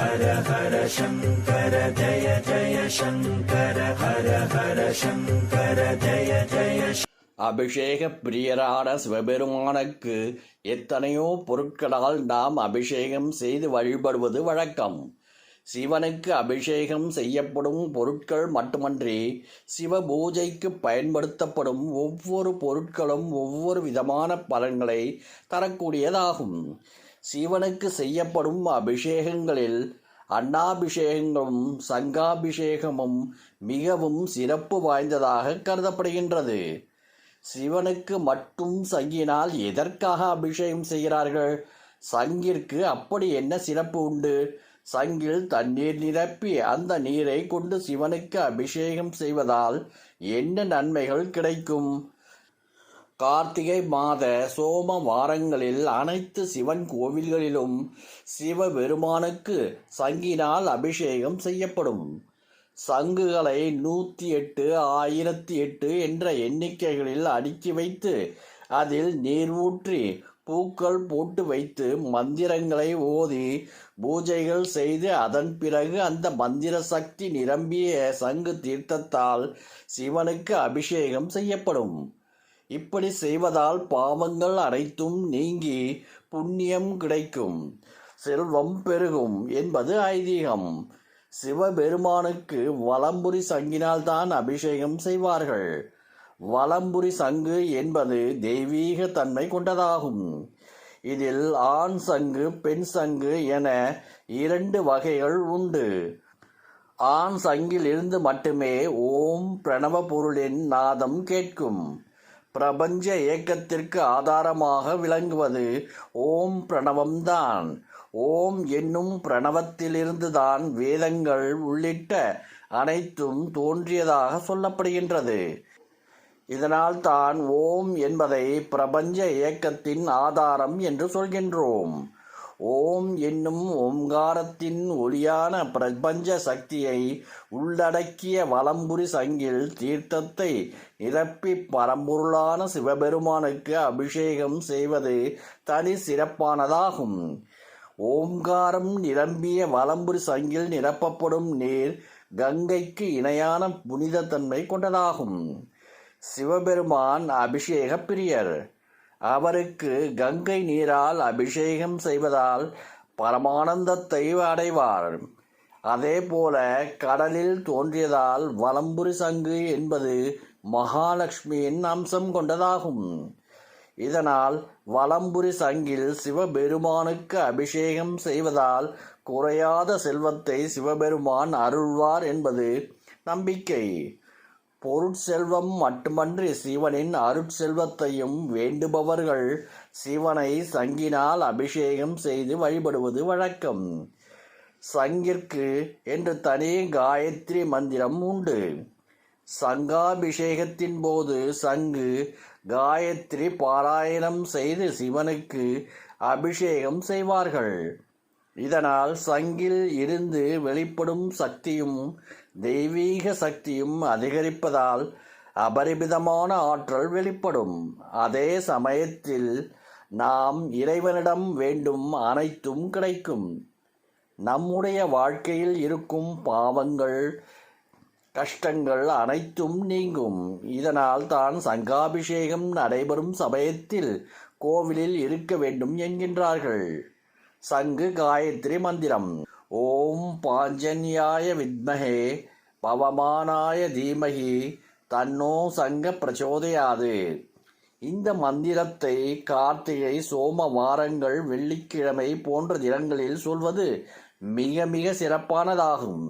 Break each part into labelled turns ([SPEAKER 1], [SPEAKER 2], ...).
[SPEAKER 1] ஹர ஹர சங்கர ஜய ஜய சங்கர ஹர ஹர சங்கர ஜய ஜய
[SPEAKER 2] அபிஷேக பிரியரான சிவபெருமானுக்கு எத்தனையோ பொருட்களால் நாம் அபிஷேகம் செய்து வழிபடுவது வழக்கம். சிவனுக்கு அபிஷேகம் செய்யப்படும் பொருட்கள் மட்டுமன்றி சிவ பூஜைக்கு பயன்படுத்தப்படும் ஒவ்வொரு பொருட்களும் ஒவ்வொரு விதமான பலன்களை தரக்கூடியதாகும். சிவனுக்கு செய்யப்படும் அபிஷேகங்களில் அண்ணாபிஷேகங்களும் சங்காபிஷேகமும் மிகவும் சிறப்பு வாய்ந்ததாக கருதப்படுகின்றது. சிவனுக்கு மட்டும் சங்கினால் எதற்காக அபிஷேகம் செய்கிறார்கள்? சங்கிற்கு அப்படி என்ன சிறப்பு உண்டு? சங்கில் தண்ணீர் நிரப்பி அந்த நீரை கொண்டு சிவனுக்கு அபிஷேகம் செய்வதால் என்ன நன்மைகள் கிடைக்கும்? கார்த்திகை மாத சோம வாரங்களில் அனைத்து சிவன் கோவில்களிலும் சிவபெருமானுக்கு சங்கினால் அபிஷேகம் செய்யப்படும். சங்குகளை நூற்றி எட்டு ஆயிரத்தி எட்டு என்ற எண்ணிக்கைகளில் அடுக்கி வைத்து அதில் நீர் ஊற்றி பூக்கள் போட்டு வைத்து மந்திரங்களை ஓதி பூஜைகள் செய்து அதன் பிறகு அந்த மந்திர சக்தி நிரம்பிய சங்கு தீர்த்தத்தால் சிவனுக்கு அபிஷேகம் செய்யப்படும். இப்படி செய்வதால் பாவங்கள் அனைத்தும் நீங்கி புண்ணியம் கிடைக்கும். செல்வம் பெருகும் என்பது ஐதீகம். சிவபெருமானுக்கு வலம்புரி சங்கினால் தான் அபிஷேகம் செய்வார்கள். வலம்புரி சங்கு என்பது தெய்வீக தன்மை கொண்டதாகும். இதில் ஆண் சங்கு பெண் சங்கு என இரண்டு வகைகள் உண்டு. ஆண் சங்கில் இருந்து மட்டுமே ஓம் பிரணவ பொருளின் நாதம் கேட்கும். பிரபஞ்ச இயக்கத்திற்கு ஆதாரமாக விளங்குவது ஓம் பிரணவம்தான். ஓம் என்னும் பிரணவத்திலிருந்துதான் வேதங்கள் உள்ளிட்ட அனைத்தும் தோன்றியதாக சொல்லப்படுகின்றது. இதனால் தான் ஓம் என்பதை பிரபஞ்ச இயக்கத்தின் ஆதாரம் என்று சொல்கின்றோம். ஓம் என்னும் ஓங்காரத்தின் ஒளியான பிரபஞ்ச சக்தியை உள்ளடக்கிய வலம்புரி சங்கில் தீர்த்தத்தை நிரப்பி பரம்பொருளான சிவபெருமானுக்கு அபிஷேகம் செய்வது தனி சிறப்பானதாகும். ஓம்காரம் நிரம்பிய வலம்புரி சங்கில் நிரப்பப்படும் நீர் கங்கைக்கு இணையான புனிதத்தன்மை கொண்டதாகும். சிவபெருமான் அபிஷேக பிரியர். அவருக்கு கங்கை நீரால் அபிஷேகம் செய்வதால் பரமானந்தத்தை அடைவார். அதே போல கடலில் தோன்றியதால் வலம்புரி சங்கு என்பது மகாலட்சுமியின் அம்சம் கொண்டதாகும். இதனால் வலம்புரி சங்கில் சிவபெருமானுக்கு அபிஷேகம் செய்வதால் குறையாத செல்வத்தை சிவபெருமான் அருள்வார் என்பது நம்பிக்கை. பொருட்செல்வம் மட்டுமன்றி சிவனின் அருட்செல்வத்தையும் வேண்டுபவர்கள் சிவனை சங்கினால் அபிஷேகம் செய்து வழிபடுவது வழக்கம். சங்கிற்கு என்று தனி காயத்ரி மந்திரம் உண்டு. சங்காபிஷேகத்தின் போது சங்கு காயத்ரி பாராயணம் செய்து சிவனுக்கு அபிஷேகம் செய்வார்கள். இதனால் சங்கில் இருந்து வெளிப்படும் சக்தியும் தெய்வீக சக்தியும் அதிகரிப்பதால் அபரிமிதமான ஆற்றல் வெளிப்படும். அதே சமயத்தில் நாம் இறைவனிடம் வேண்டும் அனைத்தும் கிடைக்கும். நம்முடைய வாழ்க்கையில் இருக்கும் பாவங்கள் கஷ்டங்கள் அனைத்தும் நீங்கும். இதனால் தான் சங்காபிஷேகம் நடைபெறும் சமயத்தில் கோவிலில் இருக்க வேண்டும் என்கின்றார்கள். சங்கு காயத்ரி மந்திரம். ஓம் பாஞ்சன்யாய வித்மகே பவமானாய தீமகி தன்னோ சங்க பிரச்சோதையாது. இந்த மந்திரத்தை கார்த்திகை சோம வாரங்கள் வெள்ளிக்கிழமை போன்ற தினங்களில் சொல்வது மிக மிக சிறப்பானதாகும்.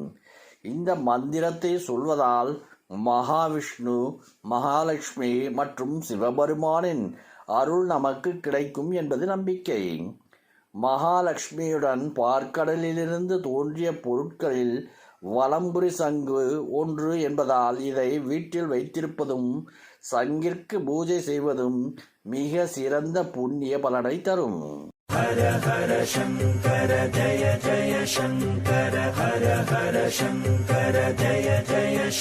[SPEAKER 2] இந்த மந்திரத்தை சொல்வதால் மகாவிஷ்ணு மகாலட்சுமி மற்றும் சிவபெருமானின் அருள் நமக்கு கிடைக்கும் என்பது நம்பிக்கை. மகாலட்சுமியுடன் பார்க்கடலிலிருந்து தோன்றிய பொருட்களில் வலம்புரி சங்கு ஒன்று என்பதால் இதை வீட்டில் வைத்திருப்பதும் சங்கிற்கு பூஜை செய்வதும் மிக சிறந்த புண்ணிய பலனை தரும்.
[SPEAKER 1] ஹர ஹர சங்கர ஜய ஜய சங்கர ஹர ஹர சங்கர ஜய ஜய